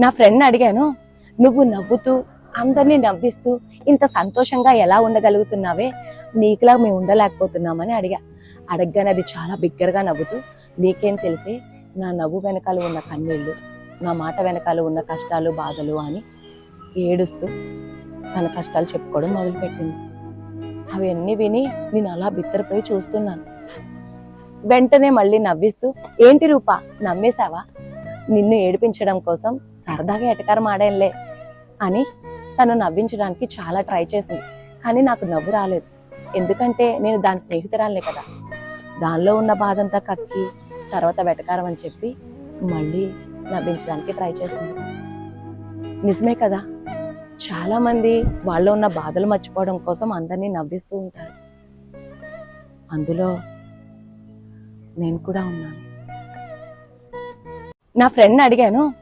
నా ఫ్రెండ్ అడిగాను నువ్వు నవ్వుతూ అందరినీ నవ్విస్తూ ఇంత సంతోషంగా ఎలా ఉండగలుగుతున్నావే? నీకులా మేము ఉండలేకపోతున్నామని అడిగా. అడగగానే అది చాలా బిగ్గరగా నవ్వుతూ నీకేం తెలిసే? నా నవ్వు వెనకాల ఉన్న కన్నీళ్ళు నా మాట వెనకాల ఉన్న కష్టాలు బాధలు అని ఏడుస్తూ తన కష్టాలు చెప్పుకోవడం మొదలుపెట్టింది. అవన్నీ విని నేను అలా బిత్తరపోయి చూస్తున్నాను. వెంటనే మళ్ళీ నవ్విస్తూ ఏంటి రూపా నమ్మేశావా? నిన్ను ఏడిపించడం కోసం సరదాగా ఎటకారం ఆడానులే అని తను నవ్వించడానికి చాలా ట్రై చేసింది. కానీ నాకు నవ్వు రాలేదు. ఎందుకంటే నేను దాని స్నేహితురాలే కదా. దానిలో ఉన్న బాధంతా కక్కి తర్వాత వెటకారం అని చెప్పి మళ్ళీ నవ్వించడానికి ట్రై చేసింది. నిజమే కదా. చాలామంది వాళ్ళు ఉన్న బాధలు మర్చిపోవడం కోసం అందరినీ నవ్విస్తూ ఉంటారు. అందులో నేను కూడా ఉన్నాను. నా ఫ్రెండ్ అడిగాను